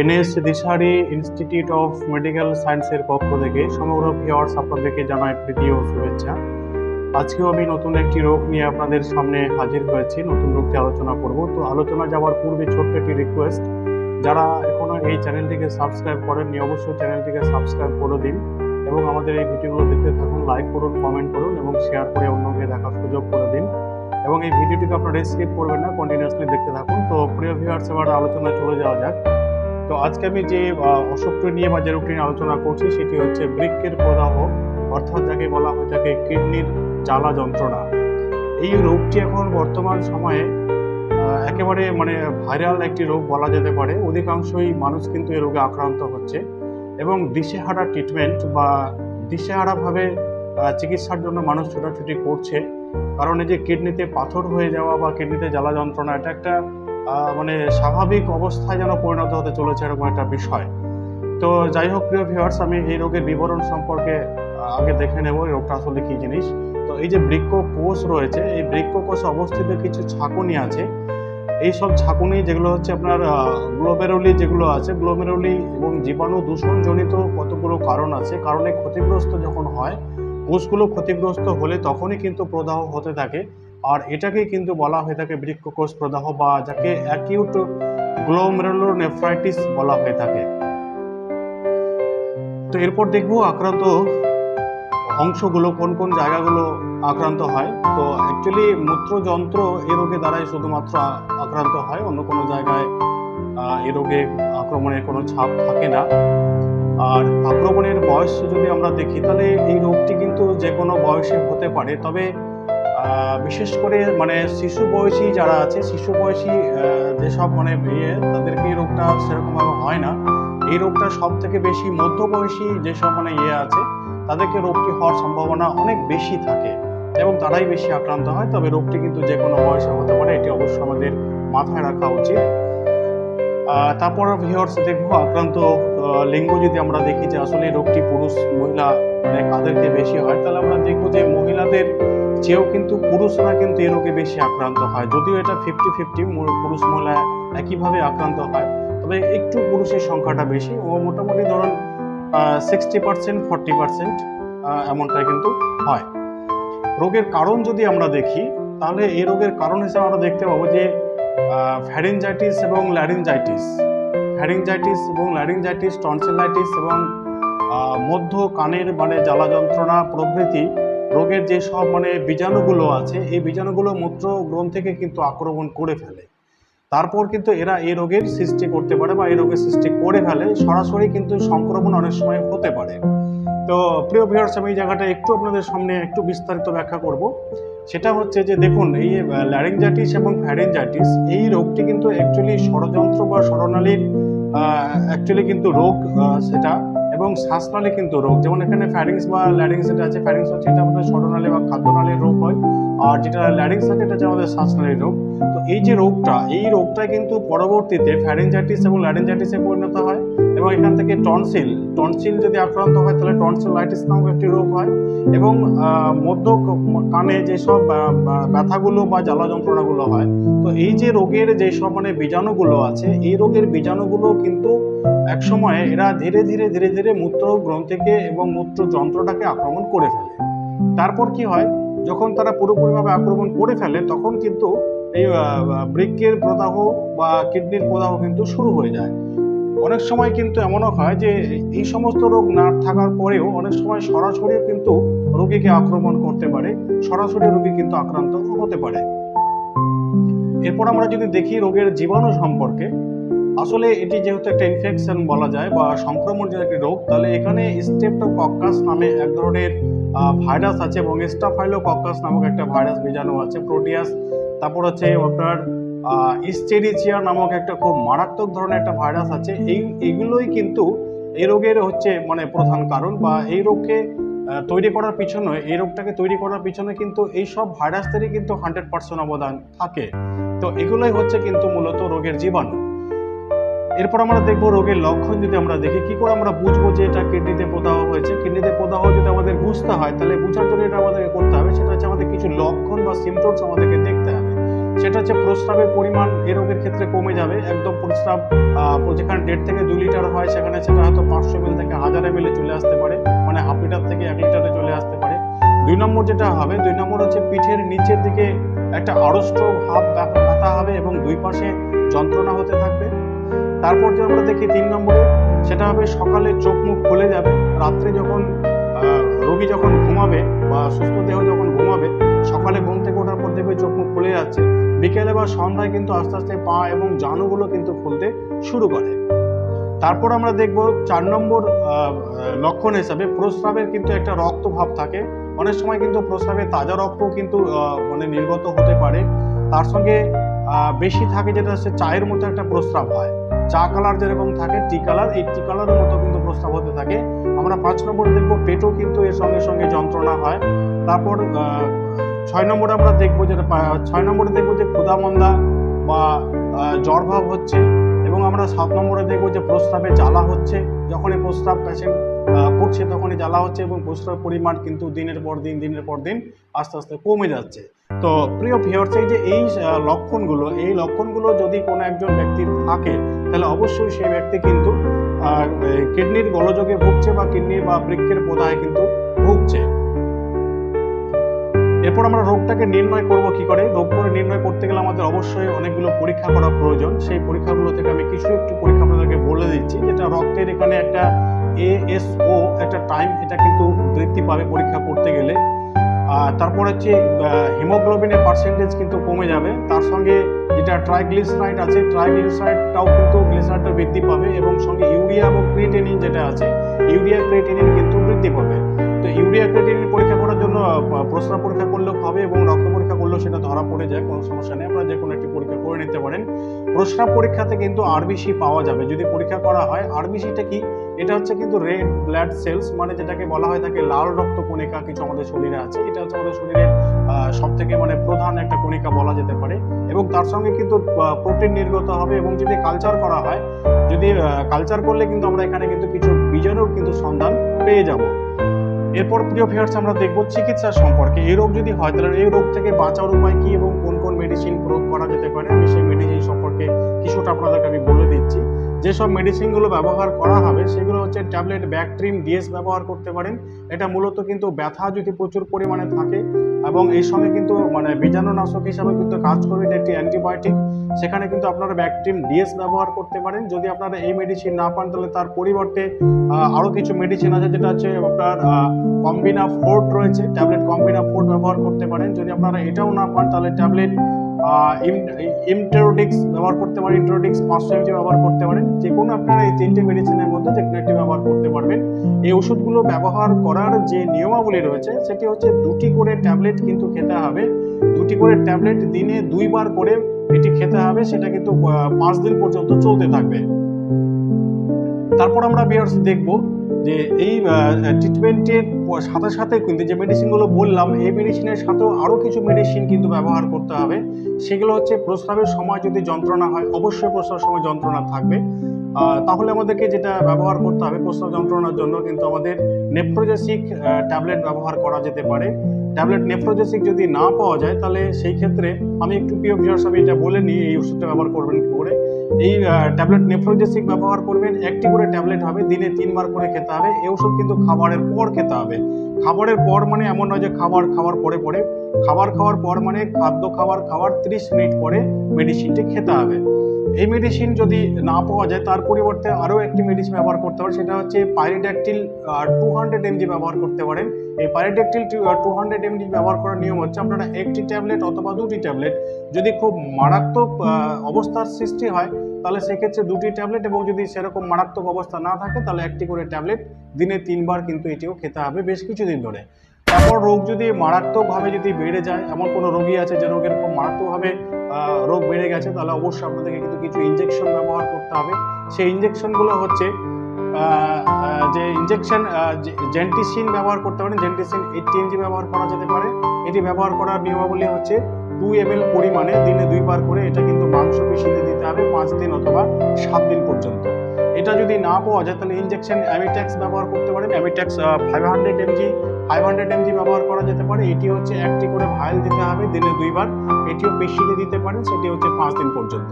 NS Dishari institute of medical সায়েন্সের পক্ষ থেকে সমগ্র ভিওয়ার্স আপনাদেরকে জানাই প্রীতি ও শুভেচ্ছা। আজকেও আমি নতুন একটি রোগ নিয়ে আপনাদের সামনে হাজির হয়েছি, নতুন রোগটি আলোচনা করব। তো আলোচনা যাওয়ার পূর্বে ছোট্ট একটি রিকোয়েস্ট যারা এখনও এই চ্যানেলটিকে সাবস্ক্রাইব করেননি, অবশ্যই চ্যানেলটিকে সাবস্ক্রাইব করে দিন এবং আমাদের এই ভিডিওগুলো দেখতে থাকুন লাইক করুন কমেন্ট করুন এবং শেয়ার করে অন্যকে দেখার সুযোগ করে দিন। এবং এই ভিডিওটিকে আপনারা স্কিপ করবেন না কন্টিনিউয়াসলি দেখতে থাকুন। তো প্রিয় ভিউয়ার্স এবার আলোচনায় চলে যাওয়া যাক। তো আজকে আমি যে অসুখটি নিয়ে বা যে রোগটি নিয়ে আলোচনা করছি, সেটি হচ্ছে বৃক্ষের প্রদাহ, অর্থাৎ যাকে বলা হয় থাকে কিডনির জ্বালা যন্ত্রণা। এই রোগটি এখন বর্তমান সময়ে একেবারে মানে ভাইরাল একটি রোগ বলা যেতে পারে। অধিকাংশই মানুষ কিন্তু এই রোগে আক্রান্ত হচ্ছে এবং দিশেহারা ট্রিটমেন্ট বা দিশেহারাভাবে চিকিৎসার জন্য মানুষ ছোটাছুটি করছে। কারণ এই যে কিডনিতে পাথর হয়ে যাওয়া বা কিডনিতে জ্বালা যন্ত্রণা, এটা একটা মানে স্বাভাবিক অবস্থায় যেন পরিণত হতে চলেছে এরকম একটা বিষয়। তো যাই হোক, প্রিয় ভিউয়ার্স আমি এই রোগের বিবরণ সম্পর্কে আগে দেখে নেব এই রোগটা আসলে কি জিনিস। তো এই যে বৃক্ষ কোষ রয়েছে, এই বৃক্ষ কোষে অবস্থিত কিছু ছাকুনি আছে। এই সব ছাকুনি যেগুলো হচ্ছে আপনার গ্লোমেরুলি যেগুলো আছে গ্লোমেরুলি এবং জীবাণু দূষণজনিত কতগুলো কারণ আছে, কারণে ক্ষতিগ্রস্ত যখন হয় কোষগুলো ক্ষতিগ্রস্ত হলে তখনই কিন্তু প্রদাহ হতে থাকে। আর এটাকেই কিন্তু বলা হয়ে থাকে বৃক্ষকোষ প্রদাহ বা যাকে অ্যাকিউট গ্লোমেরুলোনেফ্রাইটিস বলা হয়ে থাকে। তো এরপর দেখব আক্রান্ত অংশগুলো, কোন কোন জায়গাগুলো আক্রান্ত হয়। তো অ্যাকচুয়ালি মূত্রযন্ত্র এই রোগে দ্বারাই শুধুমাত্র আক্রান্ত হয়। অন্য কোনো জায়গায় এ রোগে আক্রমণের কোনো ছাপ থাকে না। আর আক্রমণের বয়স যদি আমরা দেখি, তাহলে এই রোগটি কিন্তু যে কোনো বয়সে হতে পারে। তবে বিশেষ করে মানে শিশু বয়সী যারা আছে, শিশু বয়সী যেসব মানে ইয়ে তাদেরকে এই রোগটা সেরকমভাবে হয় না। এই রোগটা সব থেকে বেশি মধ্যবয়সী যেসব মানে ইয়ে আছে, তাদেরকে রোগটি হওয়ার সম্ভাবনা অনেক বেশি থাকে এবং তারাই বেশি আক্রান্ত হয়। তবে রোগটি কিন্তু যে কোনো বয়সে হতে পারে, এটি অবশ্যই আমাদের মাথায় রাখা উচিত। তারপর ভিওর্স দেখব, আক্রান্ত লিঙ্গ যদি আমরা দেখি যে আসলে রোগটি পুরুষ, মহিলা মানে কাদেরকে বেশি হয়, তাহলে আমরা দেখব যে মহিলাদের চেয়েও কিন্তু পুরুষরা কিন্তু এই রোগে বেশি আক্রান্ত হয়। যদিও এটা ফিফটি ফিফটি পুরুষ, মহিলা একইভাবে আক্রান্ত হয়, তবে একটু পুরুষের সংখ্যাটা বেশি ও মোটামুটি ধরুন সিক্সটি পার্সেন্ট ফর্টি পার্সেন্ট এমনটাই কিন্তু হয়। রোগের কারণ যদি আমরা দেখি, তাহলে এই রোগের কারণ হিসেবে আমরা দেখতে পাবো যে ফ্যারিনজাইটিস এবং ল্যারিনজাইটিস ফ্যারিনজাইটিস এবং ল্যারিনজাইটিস টনসিলাইটিস এবং মধ্য কানের মানে জ্বালা যন্ত্রণা প্রভৃতি রোগের যে সব মানে বীজাণুগুলো আছে, এই বীজাণুগুলো মূত্র গ্রন্থিকে কিন্তু আক্রমণ করে ফেলে। তারপর কিন্তু এরা এই রোগের সৃষ্টি করতে পারে বা এই রোগের সৃষ্টি করে ফেলে। সরাসরি কিন্তু সংক্রমণ অনেক সময় হতে পারে। তো প্রিয় ভিউয়ার্স আমি এই জায়গাটা একটু আপনাদের সামনে একটু বিস্তারিত ব্যাখ্যা করব। সেটা হচ্ছে যে দেখুন, এই ল্যারিনজাইটিস এবং ফ্যারেঞ্জাইটিস এই রোগটি কিন্তু অ্যাকচুয়ালি ষড়যন্ত্র বা স্বরণালীর অ্যাকচুয়ালি কিন্তু রোগ সেটা এবং শ্বাসনালী কিন্তু রোগ। যেমন এখানে ফ্যারিংস বা ল্যারিংস যেটা আছে ফ্যারিংস হচ্ছে এটা আমাদের স্বরণালী বা খাদ্যনালীর রোগ হয়। আর যেটা ল্যারিংস আছে হচ্ছে আমাদের শ্বাসনালীর রোগ। তো এই যে রোগটা, এই রোগটা কিন্তু পরবর্তীতে ফ্যারিনজাইটিস এবং ল্যারিনজাইটিসে পরিণত হয় এবং এখান থেকে টনসিল টনসিল যদি আক্রান্ত হয়, তাহলে টনসিলাইটিস নামক একটি রোগ হয় এবং মধ্য কানে যেসব ব্যথাগুলো বা জ্বালা যন্ত্রণাগুলো হয়, তো এই যে রোগের যেসব মানে বীজাণুগুলো আছে, এই রোগের বীজাণুগুলো কিন্তু এক সময়ে এরা ধীরে ধীরে ধীরে ধীরে মূত্র গ্রন্থিকে এবং মূত্র যন্ত্রটাকে আক্রমণ করে ফেলে। তারপর কি হয়? যখন তারা পুরোপুরিভাবে আক্রমণ করে ফেলে, তখন কিন্তু এই বৃক্কের প্রদাহ বা কিডনির প্রদাহ কিন্তু শুরু হয়ে যায়। অনেক সময় কিন্তু এমনও হয় যে, এই সমস্ত রোগ না থাকার পরেও অনেক সময় সরাসরিও কিন্তু রোগীকে আক্রমণ করতে পারে, সরাসরি রোগী কিন্তু আক্রান্ত হতে পারে। এরপর আমরা যদি দেখি রোগের জীবাণু সম্পর্কে আসলে এটি যেহেতু একটা ইনফেকশন বলা যায় বা সংক্রমণ যে একটি রোগ, তাহলে এখানে স্টেপটোকক্কাস নামে এক ধরনের ভাইরাস আছে এবং স্টাফাইলোকক্কাস নামক একটা ভাইরাস বীজাণু আছে প্রোটিয়াস তারপর হচ্ছে আপনার ইস্টেরিচিয়া নামক একটা খুব মারাত্মক ধরনের একটা ভাইরাস আছে। এই, এগুলোই কিন্তু এই রোগের হচ্ছে মানে প্রধান কারণ বা এই রোগকে তৈরি করার পিছনে, এই রোগটাকে তৈরি করার পিছনে কিন্তু এই সব ভাইরাসদেরই কিন্তু হান্ড্রেড পার্সেন্ট অবদান থাকে। তো এগুলোই হচ্ছে কিন্তু মূলত রোগের জীবাণু। এরপর আমরা দেখব রোগের লক্ষণ যদি আমরা দেখি, কি করে আমরা বুঝব যে এটা কিডনিতে প্রদাহ হয়েছে? কিডনিতে প্রদাহ যদি আমাদের বুঝতে হয়, তাহলে বুঝার জন্য এটা আমাদেরকে করতে হবে, সেটা হচ্ছে আমাদের কিছু লক্ষণ বা সিমটমস আমাদেরকে দেখতে হবে। সেটা হচ্ছে প্রস্রাবের পরিমাণ এই রোগের ক্ষেত্রে কমে যাবে, একদম প্রস্রাব যেখানে দেড় থেকে দুই লিটার হয়, সেখানে সেটা হয়তো পাঁচশো মিল থেকে হাজার এমএল চলে আসতে পারে মানে হাফ লিটার থেকে এক লিটারে চলে আসতে পারে। দুই নম্বর যেটা হবে, দুই নম্বর হচ্ছে পিঠের নিচের দিকে একটা আড়ষ্ট ভাব ব্যথা হবে এবং দুই পাশে যন্ত্রণা হতে থাকবে। তারপর যে আমরা দেখি তিন নম্বরে, সেটা হবে সকালে চোখ মুখ খুলে যাবে, রাত্রে যখন রোগী যখন ঘুমাবে বা সুস্থ দেহ যখন ঘুমাবে, সকালে ঘুম থেকে ওঠার পর দেখবে চোখ মুখ খুলে যাচ্ছে। বিকেলে বা সন্ধ্যায় কিন্তু আস্তে আস্তে পা এবং জানুগুলো কিন্তু খুলতে শুরু করে। তারপর আমরা দেখব চার নম্বর লক্ষণ হিসাবে প্রস্রাবের কিন্তু একটা রক্ত ভাব থাকে। অনেক সময় কিন্তু প্রস্রাবে তাজা রক্ত কিন্তু মানে নির্গত হতে পারে। তার সঙ্গে বেশি থাকে যেটা হচ্ছে চায়ের মতো একটা প্রস্রাব হয়। চা কালার যেরকম থাকে টি কালার এই টি কালারের মতো কিন্তু প্রস্তাব হতে থাকে। আমরা পাঁচ নম্বরে দেখব, পেটও কিন্তু এর সঙ্গে সঙ্গে যন্ত্রণা হয়। তারপর ছয় নম্বরে আমরা দেখব যেটা ছয় নম্বরে দেখব যে ক্ষুদামন্দা বা জ্বরভাব জ্বর ভাব হচ্ছে। এবং আমরা সাত নম্বরে দেখব যে প্রস্রাবে জ্বালা হচ্ছে। যখন এই প্রস্রাব পেশেন্ট করছে তখনই জ্বালা হচ্ছে এবং প্রস্রাব পরিমাণ কিন্তু দিনের পর দিন, দিনের পর দিন আস্তে আস্তে কমে যাচ্ছে। তো প্রিয় ভিউয়ার্স এই যে এই লক্ষণগুলো এই লক্ষণগুলো যদি কোনো একজন ব্যক্তির থাকে, তাহলে অবশ্যই সেই ব্যক্তি কিন্তু কিডনির গোলযোগে ভুগছে বা কিডনি বা বৃক্ষের বোধায় কিন্তু ভুগছে। এরপর আমরা রোগটাকে নির্ণয় করব কি করে? রোগ করে নির্ণয় করতে গেলে আমাদের অবশ্যই অনেকগুলো পরীক্ষা করা প্রয়োজন। সেই পরীক্ষাগুলো থেকে আমি কিছু একটু পরীক্ষা আপনাদেরকে বলে দিচ্ছি। যেটা রক্তের এখানে একটা এএসও একটা টাইম এটা কিন্তু বৃদ্ধি পাবে পরীক্ষা করতে গেলে। তারপর হচ্ছে হিমোগ্লোবিনের পার্সেন্টেজ কিন্তু কমে যাবে। তার সঙ্গে যেটা ট্রাইগ্লিসারাইড আছে ট্রাইগ্লিসারাইডটাও কিন্তু গ্লিসারাইডটা বৃদ্ধি পাবে এবং সঙ্গে ইউরিয়া এবং ক্রিয়েটিনিন যেটা আছে ইউরিয়া ক্রিয়েটিনিন কিন্তু বৃদ্ধি পাবে। তো ইউরিয়া ক্রিয়েটিনিন পরীক্ষা করার জন্য প্রস্রাব পরীক্ষা করলেও হবে এবং রক্ত পরীক্ষা করলেও সেটা ধরা পড়ে যায়, কোনো সমস্যা নেই। আপনারা যে কোনো একটি পরীক্ষা করে নিতে পারেন। প্রস্রাব পরীক্ষাতে কিন্তু আরবিসি পাওয়া যাবে। যদি পরীক্ষা করা হয় আরবিসিটা কি? এটা হচ্ছে কিন্তু রেড ব্লাড সেলস মানে যেটাকে বলা হয় থাকে লাল রক্ত কণিকা কিছু আমাদের শরীরে আছে। এটা হচ্ছে আমাদের শরীরের সব থেকে মানে প্রধান একটা কণিকা বলা যেতে পারে। এবং তার সঙ্গে কিন্তু প্রোটিন নির্গত হবে এবং যদি কালচার করা হয়, যদি কালচার করলে কিন্তু আমরা এখানে কিন্তু কিছু বীজাণুর কিন্তু সন্ধান পেয়ে যাব। এরপর প্রিয় ভিউয়ার্স আমরা দেখব চিকিৎসা সম্পর্কে। এই রোগ যদি হয়, তাহলে এই রোগ থেকে বাঁচার উপায় কি এবং কোন কোন মেডিসিন প্রয়োগ করা যেতে পারে? আমি সেই মেডিসিন সম্পর্কে কিছুটা আপনাদেরকে আমি বলে দিচ্ছি। যেসব মেডিসিনগুলো ব্যবহার করা হবে, সেগুলো হচ্ছে ট্যাবলেট ব্যাকট্রিম ডিএস ব্যবহার করতে পারেন। এটা মূলত কিন্তু ব্যথা যদি প্রচুর পরিমাণে থাকে এবং এই সঙ্গে কিন্তু মানে বীজাণুনাশক হিসাবে কিন্তু কাজ করবে এটা একটি অ্যান্টিবায়োটিক সেখানে কিন্তু আপনারা ব্যাকট্রিম ডিএস ব্যবহার করতে পারেন। যদি আপনারা এই মেডিসিন না পান, তাহলে তার পরিবর্তে আরও কিছু মেডিসিন আছে যেটা হচ্ছে আপনার কম্বিনা ফোর্ট রয়েছে। ট্যাবলেট কম্বিনা ফোর্ট ব্যবহার করতে পারেন। যদি আপনারা এটাও না পান, তাহলে ট্যাবলেট ইমটেরোডিক্স ব্যবহার করতে পারেন, ইন্টারোডিক্স পাঁচশো এমজি ব্যবহার করতে পারেন। যে কোনো আপনারা এই তিনটে মেডিসিনের মধ্যে যে কোনো একটি ব্যবহার করতে পারবেন। এই ওষুধগুলো ব্যবহার করার যে নিয়মাবলী রয়েছে, সেটি হচ্ছে দুটি করে ট্যাবলেট কিন্তু খেতে হবে। দুটি করে ট্যাবলেট দিনে দুইবার করে এটি খেতে হবে, সেটা কিন্তু পাঁচ দিন পর্যন্ত চলতে থাকবে। তারপর আমরা বিয়ার্স দেখব যে এই ট্রিটমেন্টের সাথে সাথে কিন্তু যে মেডিসিনগুলো বললাম, এই মেডিসিনের সাথেও আরও কিছু মেডিসিন কিন্তু ব্যবহার করতে হবে। সেগুলো হচ্ছে প্রস্রাবের সময় যদি যন্ত্রণা হয়, অবশ্যই প্রস্রাবের সময় যন্ত্রণা থাকবে। তাহলে আমাদেরকে যেটা ব্যবহার করতে হবে প্রস্রাব যন্ত্রণার জন্য, কিন্তু আমাদের নেফ্রোজেসিক ট্যাবলেট ব্যবহার করা যেতে পারে। ট্যাবলেট নেফ্রোজেসিক যদি না পাওয়া যায়, তাহলে সেই ক্ষেত্রে আমি একটু প্রিয় ভিউয়ার্স, আমি এটা বলে নিই, এই ওষুধটা ব্যবহার করবেন কি করে? এই ট্যাবলেট নেফ্রোজেসিক ব্যবহার করবেন, একটি করে ট্যাবলেট হবে, দিনে তিনবার করে খেতে হবে, এই ওষুধ কিন্তু খাবারের পর খেতে হবে। খাবারের পর মানে এমন নয় যে খাবার খাওয়ার পরে পরে, খাবার খাওয়ার পর মানে খাদ্য খাবার খাওয়ার ত্রিশ মিনিট পরে মেডিসিনটি খেতে হবে। এই মেডিসিন যদি না পাওয়া যায়, তার পরিবর্তে আরও একটি মেডিসিন ব্যবহার করতে পারেন সেটা হচ্ছে পাইরিডাক্টিল টু হান্ড্রেড এমজি ব্যবহার করতে পারেন। এই পাইরিডাক্টিল টু হান্ড্রেড এমজি ব্যবহার করার নিয়ম হচ্ছে আপনারা একটি ট্যাবলেট অথবা দুটি ট্যাবলেট যদি খুব মারাত্মক অবস্থার সৃষ্টি হয়, তাহলে সেক্ষেত্রে দুটি ট্যাবলেট এবং যদি সেরকম মারাত্মক অবস্থা না থাকে, তাহলে একটি করে ট্যাবলেট দিনে তিনবার কিন্তু এটিও খেতে হবে বেশ কিছুদিন ধরে। তারপর রোগ যদি মারাত্মকভাবে যদি বেড়ে যায়, এমন কোনো রোগী আছে যে রোগের খুব মারাত্মকভাবে রোগ বেড়ে গেছে, তাহলে অবশ্যই আপনাদেরকে কিন্তু কিছু ইঞ্জেকশন ব্যবহার করতে হবে। সেই ইঞ্জেকশনগুলো হচ্ছে যে ইঞ্জেকশন জেন্টিসিন ব্যবহার করতে পারেন জেন্টিসিন এইটটি এমজি ব্যবহার করা যেতে পারে। এটি ব্যবহার করার নিয়মাবলী হচ্ছে টু এম পরিমাণে দিনে দুইবার করে এটা কিন্তু মাংস পেশিতে দিতে হবে, পাঁচ দিন অথবা সাত দিন পর্যন্ত। এটা যদি না পাওয়া যায়, তাহলে ইনজেকশন অ্যামিট্যাক্স ব্যবহার করতে পারেন। Amitax five hundred MG five hundred MG ব্যবহার করা যেতে পারে। এটি হচ্ছে একটি করে ভাইল দিতে হবে দিনে দুইবার। এটিও পেশিতে দিতে পারেন, সেটি হচ্ছে পাঁচ দিন পর্যন্ত।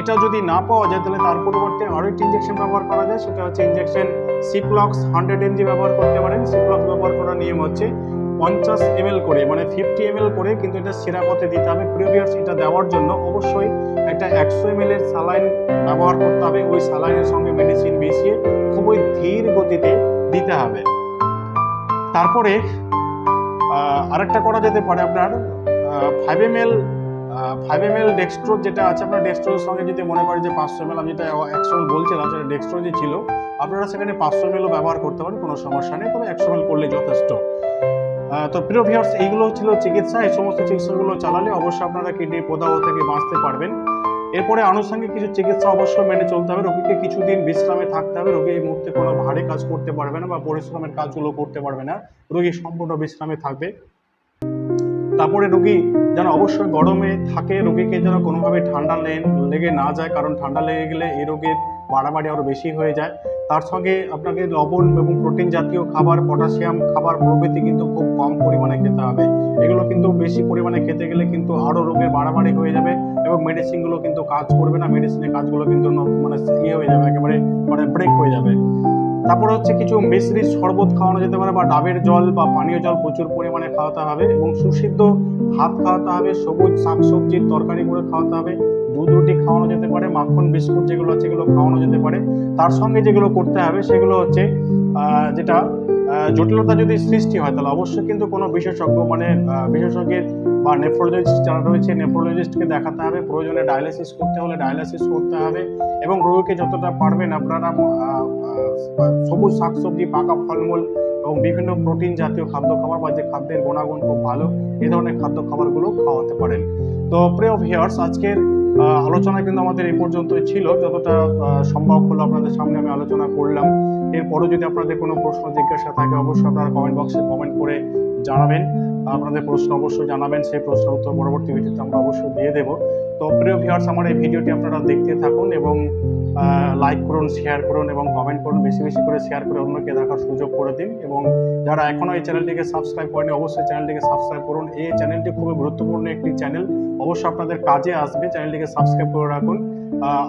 এটা যদি না পাওয়া যায়, তাহলে তার পরিবর্তে আরও একটি ইনজেকশন ব্যবহার করা যায়। সেটা হচ্ছে ইনজেকশন সিপ্লক্স হান্ড্রেড এমজি ব্যবহার করতে পারেন। সিপ্লক্স ব্যবহার করার নিয়ম হচ্ছে পঞ্চাশ এম করে মানে ফিফটি এম করে কিন্তু এটা সেরা পথে দিতে হবে। প্রিভিয়াস এটা দেওয়ার জন্য অবশ্যই একটা একশো এম এর স্যালাইন ব্যবহার করতে হবে। ওই স্যালাইনের সঙ্গে মেডিসিন মিশিয়ে খুবই ধীর গতিতে দিতে হবে। তারপরে আরেকটা করা যেতে পারে আপনার five M L five M L dextrose যেটা আছে, আপনার ডেক্সট্রোজের সঙ্গে যদি মনে করেন যে পাঁচশো এম এল আমি যেটা একশো এম বলছিলাম, সেটা ডেক্সট্রোজই ছিল, আপনারা সেখানে পাঁচশো এম এলও ব্যবহার করতে পারেন, কোনো সমস্যা নেই। তবে একশো এম করলে যথেষ্ট। তো প্রিয় ভিউয়ার্স এইগুলো ছিল চিকিৎসা। এই সমস্ত চিকিৎসাগুলো চালালে অবশ্যই আপনারা কিডনি প্রদাহ থেকে বাঁচতে পারবেন। এরপরে আনুষঙ্গিক কিছু চিকিৎসা অবশ্যই মেনে চলতে হবে। রোগীকে কিছুদিন বিশ্রামে থাকতে হবে। রোগী এই মুহূর্তে কোনো ভারী কাজ করতে পারবে না বা পরিশ্রমের কাজগুলো করতে পারবে না। রোগী সম্পূর্ণ বিশ্রামে থাকবে। তারপরে রোগী যেন অবশ্যই গরমে থাকে, রোগীকে যেন কোনোভাবে ঠান্ডা লেগে না যায়। কারণ ঠান্ডা লেগে গেলে এই রোগের বাড়াবাড়ি আরও বেশি হয়ে যায়। তার সঙ্গে আপনাকে লবণ এবং প্রোটিন জাতীয় খাবার পটাশিয়াম খাবার প্রভৃতি কিন্তু খুব কম পরিমাণে খেতে হবে। এগুলো কিন্তু বেশি পরিমাণে খেতে গেলে কিন্তু আরও রোগের বাড়াবাড়ি হয়ে যাবে এবং মেডিসিনগুলো কিন্তু কাজ করবে না। মেডিসিনের কাজগুলো কিন্তু মানে ইয়ে হয়ে যাবে, একেবারে মানে ব্রেক হয়ে যাবে। তারপরে হচ্ছে কিছু মিশ্রি শরবত খাওয়ানো যেতে পারে, বা ডাবের জল বা পানীয় জল প্রচুর পরিমাণে খাওয়াতে হবে এবং সুসিদ্ধ ভাত খাওয়াতে হবে, সবুজ শাকসবজির তরকারি করে খাওয়াতে হবে, দুধ রুটি খাওয়ানো যেতে পারে, মাখন, বিস্কুট যেগুলো আছে সেগুলো খাওয়ানো যেতে পারে। তার সঙ্গে যেগুলো করতে হবে সেগুলো হচ্ছে যেটা জটিলতা যদি সৃষ্টি হয় তাহলে অবশ্যই কিন্তু কোনো বিশেষজ্ঞ মানে বিশেষজ্ঞের বা নেফ্রোলজিস্ট যারা রয়েছে নেফ্রোলজিস্টকে দেখাতে হবে। প্রয়োজনে ডায়ালিসিস করতে হলে ডায়ালিসিস করতে হবে এবং রোগীকে যতটা পারবেন আপনারা সবুজ শাকসবজি পাকা ফলমূল এবং বিভিন্ন প্রোটিন জাতীয় খাদ্য খাবার বা যে খাদ্যের গুণাগুণ খুব ভালো এই ধরনের খাদ্য খাবারগুলো খাওয়াতে পারেন। তো প্রিয় ভিউয়ার্স আজকের আহ, আলোচনা কিন্তু আমাদের এই পর্যন্তই ছিল। যতটা সম্ভব হলো আপনাদের সামনে আমি আলোচনা করলাম। এরপরও যদি আপনাদের কোনো প্রশ্ন, জিজ্ঞাসা থাকে, অবশ্যই আপনারা কমেন্ট বক্সে কমেন্ট করে জানাবেন। আপনাদের প্রশ্ন অবশ্যই জানাবেন, সেই প্রশ্ন উত্তর পরবর্তী ভিডিওতে আমরা অবশ্যই দিয়ে দেব। তো প্রিয় ভিউয়ার্স আমার এই ভিডিওটি আপনারা দেখতে থাকুন এবং লাইক করুন শেয়ার করুন এবং কমেন্ট করুন, বেশি বেশি করে শেয়ার করে অন্যকে দেখার সুযোগ করে দিন এবং যারা এখনও এই চ্যানেলটিকে সাবস্ক্রাইব করেনি, অবশ্যই চ্যানেলটিকে সাবস্ক্রাইব করুন। এই চ্যানেলটি খুবই গুরুত্বপূর্ণ একটি চ্যানেল অবশ্যই আপনাদের কাজে আসবে। চ্যানেলটিকে সাবস্ক্রাইব করে রাখুন।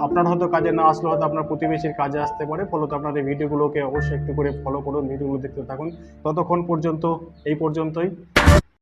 আপনার হয়তো কাজে না আসলে হয়তো আপনার প্রতিবেশীর কাজে আসতে পারে, ফলত আপনার এই ভিডিওগুলোকে অবশ্যই একটু করে ফলো করুন, ভিডিওগুলো দেখতে থাকুন। ততক্ষণ পর্যন্ত, এই পর্যন্তই।